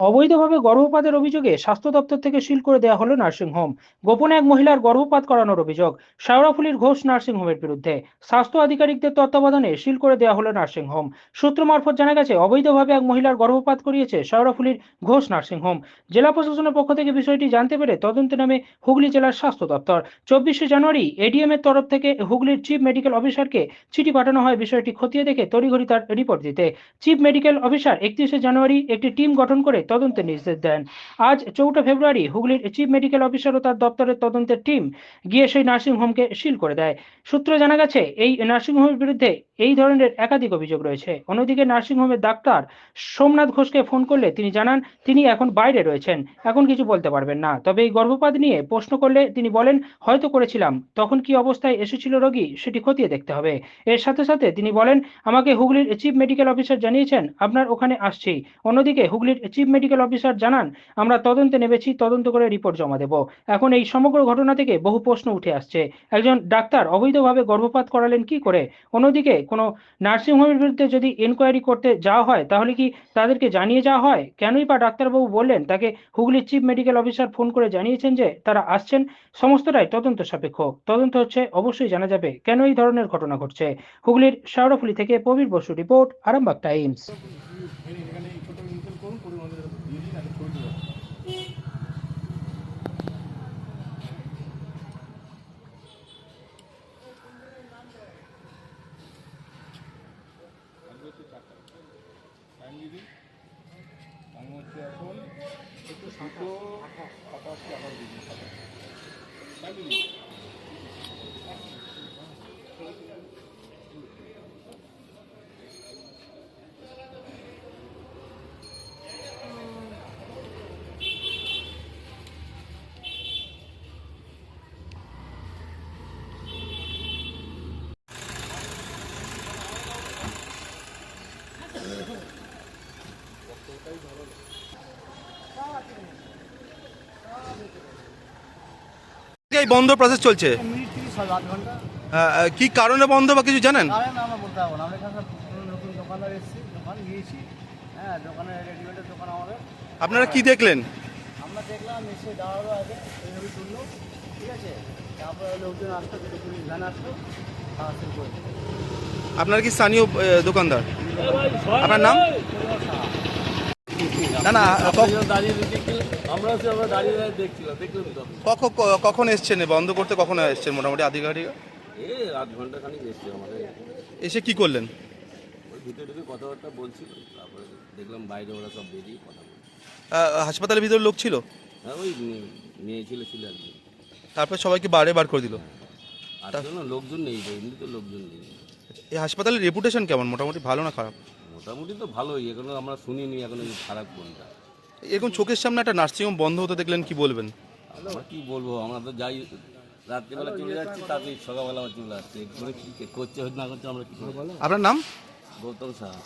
অবৈধভাবে গর্ভপাতের অভিযোগে স্বাস্থ্য দপ্তর থেকে সিল করে দেওয়া হলো নার্সিংহোম গোপনে এক মহিলার গর্ভপাত করানোর অভিযোগ শেওড়াফুলির ঘোষ নার্সিংহোমের বিরুদ্ধে। স্বাস্থ্য আধিকারিকদের তত্ত্বাবধানে সিল করে দেওয়া হলো নার্সিংহোম সূত্র মারফত জানা গেছে, অবৈধভাবে এক মহিলার গর্ভপাত করিয়েছে শেওড়াফুলির ঘোষ নার্সিংহোম জেলা প্রশাসনের পক্ষ থেকে বিষয়টি জানতে পেরে তদন্তে নামে হুগলি জেলার স্বাস্থ্য দপ্তর। চব্বিশে জানুয়ারি এডিএম এর তরফ থেকে হুগলির চিফ মেডিকেল অফিসারকে চিঠি পাঠানো হয় বিষয়টি খতিয়ে দেখে তড়িঘড়ি তার রিপোর্ট দিতে। চিফ মেডিকেল অফিসার একত্রিশে জানুয়ারি একটি টিম গঠন করে তদন্তের নির্দেশ দেন। আজ চৌঠা ফেব্রুয়ারি হুগলির চিফ মেডিকেল অফিসার ও তার দপ্তরের তদন্তের টিম গিয়ে সেই নার্সিংহোমকে সিল করে দেয়। সূত্রে জানা গেছে, এই নার্সিংহোমের বিরুদ্ধে এই ধরনের একাধিক অভিযোগ রয়েছে। অন্যদিকে নার্সিংহোমের ডাক্তার সোমনাথ ঘোষকে ফোন করলে তিনি জানান, তিনি এখন বাইরে রয়েছেন, এখন কিছু বলতে পারবেন না। তবে এই গর্ভপাত নিয়ে প্রশ্ন করলে তিনি বলেন, হয়তো করেছিলাম, তখন কি অবস্থায় এসেছিল রোগী সেটি খতিয়ে দেখতে হবে। এর সাথে সাথে তিনি বলেন, আমাকে হুগলির চিফ মেডিকেল অফিসার জানিয়েছেন, আপনার ওখানে আসছি। অন্যদিকে হুগলির চিফ মেডিকেল অফিসার জানান, আমরা তদন্তে নেমেছি, তদন্ত করে রিপোর্ট জমা দেব। এখন এই সমগ্র ঘটনা থেকে বহু প্রশ্ন উঠে আসছে। একজন ডাক্তার অবৈধভাবে গর্ভপাত করালেন কি করে? অন্যদিকে, কোনো নার্সিংহোমের বিরুদ্ধে যদি এনকোয়ারি করতে যাওয়া হয়, তাহলে কি তাদেরকে জানিয়ে যাওয়া হয়? কেনই বা ডাক্তারবাবু বললেন, তাকে হুগলির চিফ মেডিকেল অফিসার ফোন করে জানিয়েছেন যে তারা আসছেন। সমস্তটাই তদন্ত সাপেক্ষ। তদন্ত হচ্ছে, অবশ্যই জানা যাবে, কেন এই ধরনের ঘটনা ঘটছে? হুগলির শাওড়াফুলি থেকে প্রবীর বসু রিপোর্ট, আরামবাগ টাইমস এখানে এই ছোটো ইনসেল করুন করে আমাদের দিয়ে দিন আগে ছবি তুলে টাইম দিয়ে দিন হচ্ছে এখন একটু দুটো সাতাশি আবার দিয়ে দিন এই বন্ধ প্রসেস চলছে? আহ, কি কারণে বন্ধ বা কিছু জানেন? হ্যাঁ আপনারা কি দেখলেন? আমরা দেখলাম এসে দাঁড়াল আগে এইভাবে তুললো ঠিক আছে? তারপরে লোকজন আসতো পুলিশ ভ্যান আসতো। আপনারা কি স্থানীয় দোকানদার? আপনার নাম? না না কখন এসছেন? বন্ধ করতে কখন এসছেন মোটামুটি আধিকারিক এসে কি করলেন? কথাবার্তা বলছিল তারপরে দেখলাম বাইরে ওরা সব বেরিয়ে কথা হাসপাতালের ভিতরে লোক ছিল? হ্যাঁ ওই মেয়ে- মেয়ে ছেলে ছিল আর কি। তারপর সবাইকে বারে বার করে দিল। আর জন্য লোকজন নেই এমনি তো লোকজন নেই। এই হাসপাতালের রেপুটেশন কেমন? মোটামুটি ভালো না খারাপ? মোটামুটি তো ভালোই এখনও আমরা শুনিনি এখন এই খারাপ কোনটা এরকম চোখের সামনে একটা নার্সিংহোম বন্ধ হতে দেখলেন কি বলবেন? আমরা কি বলব আমরা তো যাই রাত্রিবেলা চলে যাচ্ছি তারপরে সকালবেলা চলে আসছে। কি করছে না করছে আমরা কি? আপনার নাম? গৌতম সাহা।